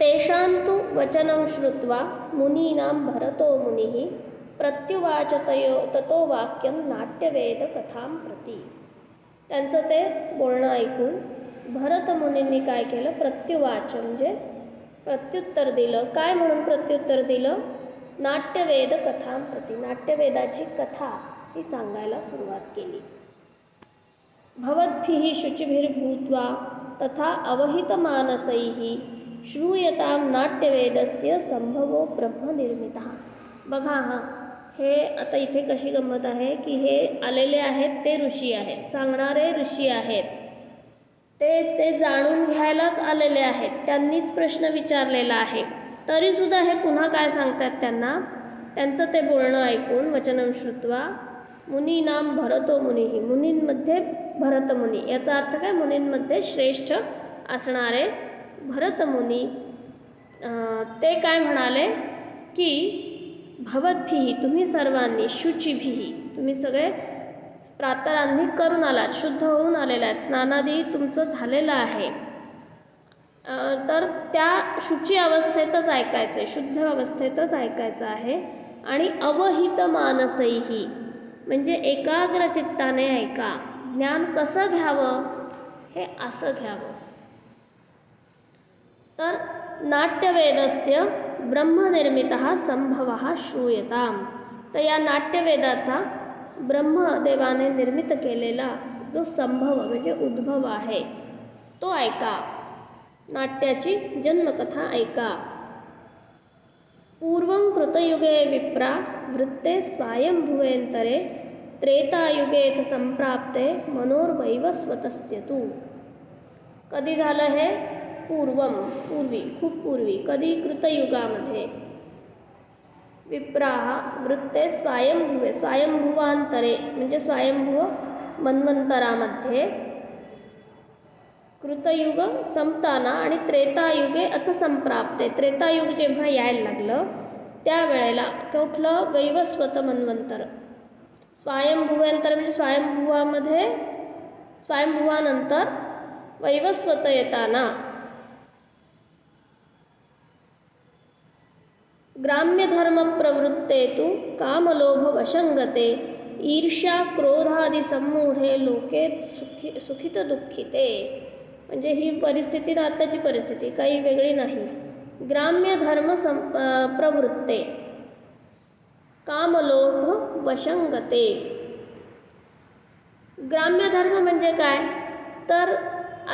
तेषां तु वचनं श्रुत्वा मुनीनां भरतो मुनिः प्रत्युवाच तयो ततो वाक्यं नाट्यवेदकथां प्रती। त्यांचं ते बोलणं ऐकून भरत मुनींनी काय केलं? प्रत्युवाच म्हणजे प्रत्युत्तर दिलं. काय म्हणून प्रत्युत्तर दिलं? नाट्यवेद कथां प्रति. नाट्यवेदाची कथा ही सांगायला सुरुवात केली. भवद्भिः शुचिभिर्भूत्वा तथा अवहितमानसैः श्रूयतां नाट्यवेदस्य संभवो ब्रह्मनिर्मितः। बघा हां हे आता इथे कशी गंमत आहे की हे आलेले आहेत ते ऋषी आहेत सांगणारे ऋषी आहेत. ते ते जाणून घ्यायलाच आलेले आहेत त्यांनीच प्रश्न विचारलेला आहे. तरीसुद्धा हे पुन्हा काय सांगतात त्यांना? त्यांचं ते बोलणं ऐकून वचनं श्रुत्वा मुनीनाम भरतो मुनीही मुनींमध्ये भरतमुनी याचा अर्थ काय? मुनींमध्ये श्रेष्ठ असणारे भरतमुनी ते काय म्हणाले की भवद्भिही तुम्ही सर्वांनी शुचिभिही तुम्ही सगळे प्रातरांनी करून आलात शुद्ध होऊन आलेला आहेत स्नानादी तुमचं झालेलं आहे. तर त्या शुची अवस्थेतच ऐकायचं आहे शुद्ध अवस्थेतच ऐकायचं आहे. आणि अवहित मानसैही म्हणजे एकाग्र चित्ताने ऐका ज्ञान कसं घ्यावं? हे असं घ्यावं. तर नाट्यवेदस्य ब्रह्मनिर्मित संभव श्रूयताम. तर या नाट्यवेदाचा ब्रह्मदेवाने निर्मित केलेला जो संभव म्हणजे उद्भव आहे तो ऐका. नाट्याची जन्मकथा ऐका. पूर्वं कृतयुगे विप्रा वृत्ते स्वायंभुवेन्तरे त्रेतायुगेथ संप्राप्ते मनोर्वैवस्वतस्य तू कधी झालं हे? पूर्वम पूर्वी खूप पूर्वी कधी कृतयुगामध्ये विप्रा वृत्ते स्वयंभुवे स्वयंभुवांतरे म्हणजे स्वयंभुव मन्वंतरामध्ये कृतयुग संपताना आणि त्रेतायुगे अथ संप्राप्ते. त्रेतायुग जेव्हा यायला लागलं त्यावेळेला कुठलं वैवस्वत मन्वंतर? स्वयंभुवांतर म्हणजे स्वयंभुवामध्ये स्वयंभुवानंतर वैवस्वत येताना ग्राम्यधर्मप्रवृत्ते तु कामलोभवशङ्गते ईर्ष्या क्रोधादिसम्मूढे लोके सुखी सुखितदुःखिते। म्हणजे ही परिस्थिती ना आत्ताची परिस्थिती काही वेगळी नाही. ग्राम्य धर्म सं प्रवृत्ते कामलोभ वशंगते ग्राम्य धर्म म्हणजे काय? तर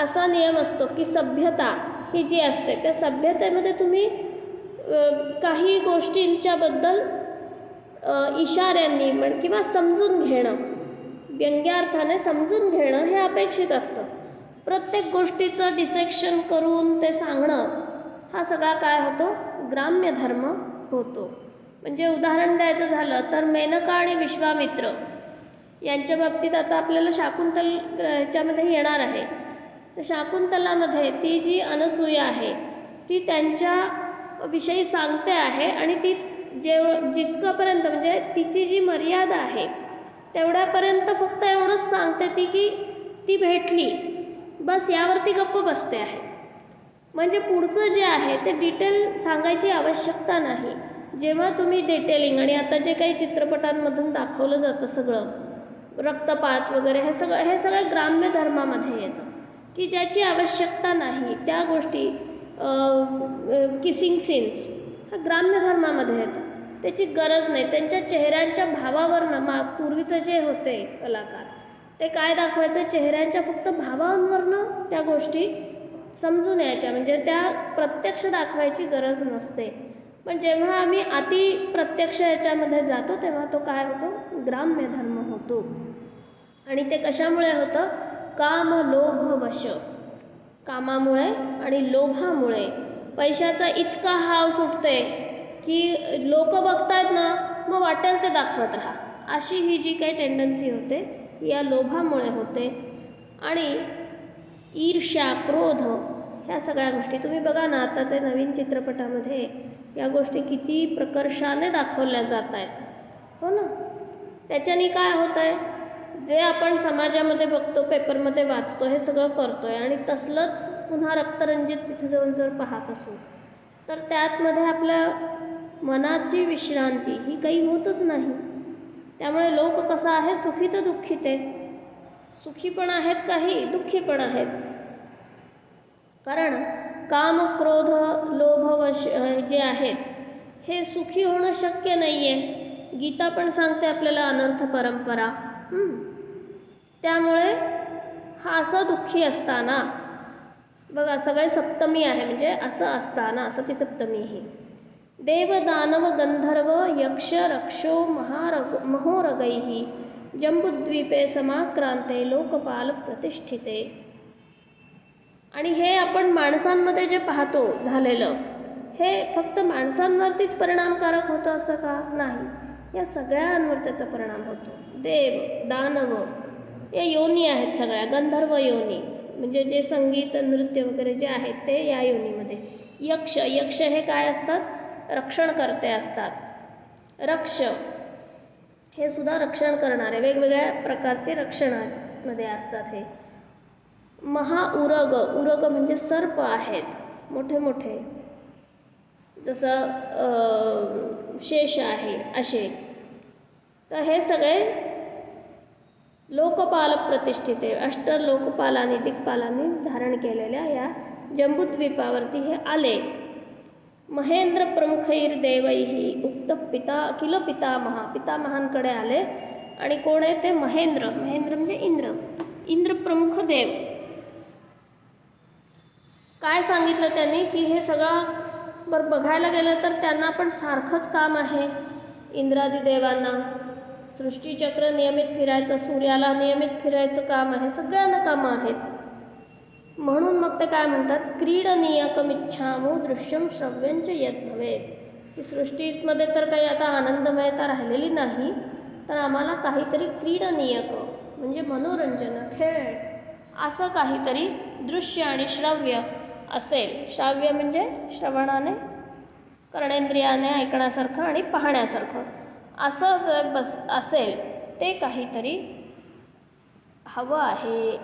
असा नियम असतो की सभ्यता ही जी असते त्या सभ्यतेमध्ये तुम्ही काही गोष्टींच्याबद्दल इशाऱ्यांनी म्हण किंवा समजून घेणं व्यंग्यार्थाने समजून घेणं हे अपेक्षित असतं. प्रत्येक गोष्टीचं डिसेक्शन करून ते सांगणं हा सगळा काय होतो? ग्राम्य धर्म होतो. म्हणजे उदाहरण द्यायचं झालं तर मेनका आणि विश्वामित्र यांच्या बाबतीत आता आपल्याला शाकुंतल ह्याच्यामध्ये येणार आहे. तर शाकुंतलामध्ये ती जी अनसूया आहे ती त्यांच्या विषयी सांगते आहे आणि ती जेव जितकंपर्यंत म्हणजे तिची जी मर्यादा आहे तेवढ्यापर्यंत फक्त एवढंच सांगते ती की ती भेटली. बस यावरती गप्प बसते आहे. म्हणजे पुढचं जे आहे ते डिटेल सांगायची आवश्यकता नाही. जेव्हा तुम्ही डिटेलिंग आणि आता जे काही चित्रपटांमधून दाखवलं जातं सगळं रक्तपात वगैरे हे सगळं हे सगळं ग्राम्य धर्मामध्ये येतं. की ज्याची आवश्यकता नाही त्या गोष्टी किसिंग सीन्स हा ग्राम्य धर्मामध्ये येतं त्याची गरज नाही. त्यांच्या चेहऱ्यांच्या भावावरनं मा पूर्वीचं जे होते कलाकार ते काय दाखवायचं? चेहऱ्यांच्या फक्त भावांवरनं त्या गोष्टी समजून यायच्या. म्हणजे त्या प्रत्यक्ष दाखवायची गरज नसते. पण जेव्हा आम्ही अति प्रत्यक्ष याच्यामध्ये जातो तेव्हा तो काय होतो? ग्राम्य धर्म होतो. आणि ते कशामुळे होतं? काम लोभ वश. कामामुळे आणि लोभामुळे. पैशाचा इतका हाव सुटते की लोक बघतायत ना मग वाटेल ते दाखवत राहा. अशी ही जी काही टेंडन्सी होते या लोभामुळे होते. आणि ईर्ष्या क्रोध ह्या सगळ्या गोष्टी तुम्ही बघा ना आताचे नवीन चित्रपटामध्ये या गोष्टी किती प्रकर्षाने दाखवल्या जात आहेत हो ना? त्याच्याने काय होत आहे जे आपण समाजामध्ये बघतो पेपरमध्ये वाचतो हे सगळं करतो आहे आणि तसलंच पुन्हा रक्तरंजित तिथे जाऊन जर पाहत असू. तर त्यातमध्ये आपल्या मनाची विश्रांती ही काही होतच नाही. त्यामुळे लोक कसं आहे सुखी तर दुःखीत आहे. सुखी पण आहेत काही दुःखी पण आहेत. कारण काम क्रोध लोभ वश जे आहेत हे सुखी होणं शक्य नाही आहे गीता पण सांगते आपल्याला अनर्थ परंपरा. त्यामुळे हा असं दुःखी असताना बघा सगळे सप्तमी आहे म्हणजे असं असताना सती सप्तमी ही देव दानव गंधर्व यक्ष रक्षो महारग महोरगैः जंबुद्वीपे समाक्रांते लोकपाल प्रतिष्ठिते. आणि हे आपण माणसांमध्ये जे पाहतो झालेलं हे फक्त माणसांवरतीच परिणामकारक होतं असं का? नाही. या सगळ्यांवर त्याचा परिणाम होतो. देव दानव या योनी आहेत सगळ्या गंधर्व योनी. म्हणजे जे संगीत नृत्य वगैरे जे आहेत ते या योनीमध्ये. यक्ष यक्ष हे काय असतात? रक्षणकर्ते असतात. रक्ष हे सुद्धा रक्षण करणारे वेगवेगळ्या प्रकारचे रक्षणामध्ये असतात हे. महाउरग उरग म्हणजे सर्प आहेत मोठे मोठे. जसं शेष आहे असे. तर हे सगळे लोकपाल प्रतिष्ठित आहे अष्ट लोकपालांनी दिक्पालांनी धारण केलेल्या या जंबूद्वीपावरती हे आले. महेंद्र प्रमुखैर देवैही उक्त पिता किल पितामहा पितामहांकडे आले. आणि कोण आहे ते? महेंद्र. महेंद्र म्हणजे इंद्र. इंद्र प्रमुख देव. काय सांगितलं त्यांनी? की हे सगळं बरं बघायला गेलं तर त्यांना पण सारखंच काम आहे. इंद्रादी देवांना सृष्टीचक्र नियमित फिरायचं सूर्याला नियमित फिरायचं काम आहे सगळ्यांना कामं आहेत. म्हणून मग ते काय म्हणतात? क्रीडनीयकमिच्छामो दृश्यम श्रव्यंच येत भवेत. सृष्टीमध्ये तर काही आता आनंदमयता राहिलेली नाही तर आम्हाला काहीतरी क्रीडनीयक म्हणजे मनोरंजन खेळ असं काहीतरी दृश्य आणि श्रव्य असेल. श्राव्य म्हणजे श्रवणाने कर्णेंद्रियाने ऐकण्यासारखं आणि पाहण्यासारखं. असं जर बस असेल ते काहीतरी हवं आहे.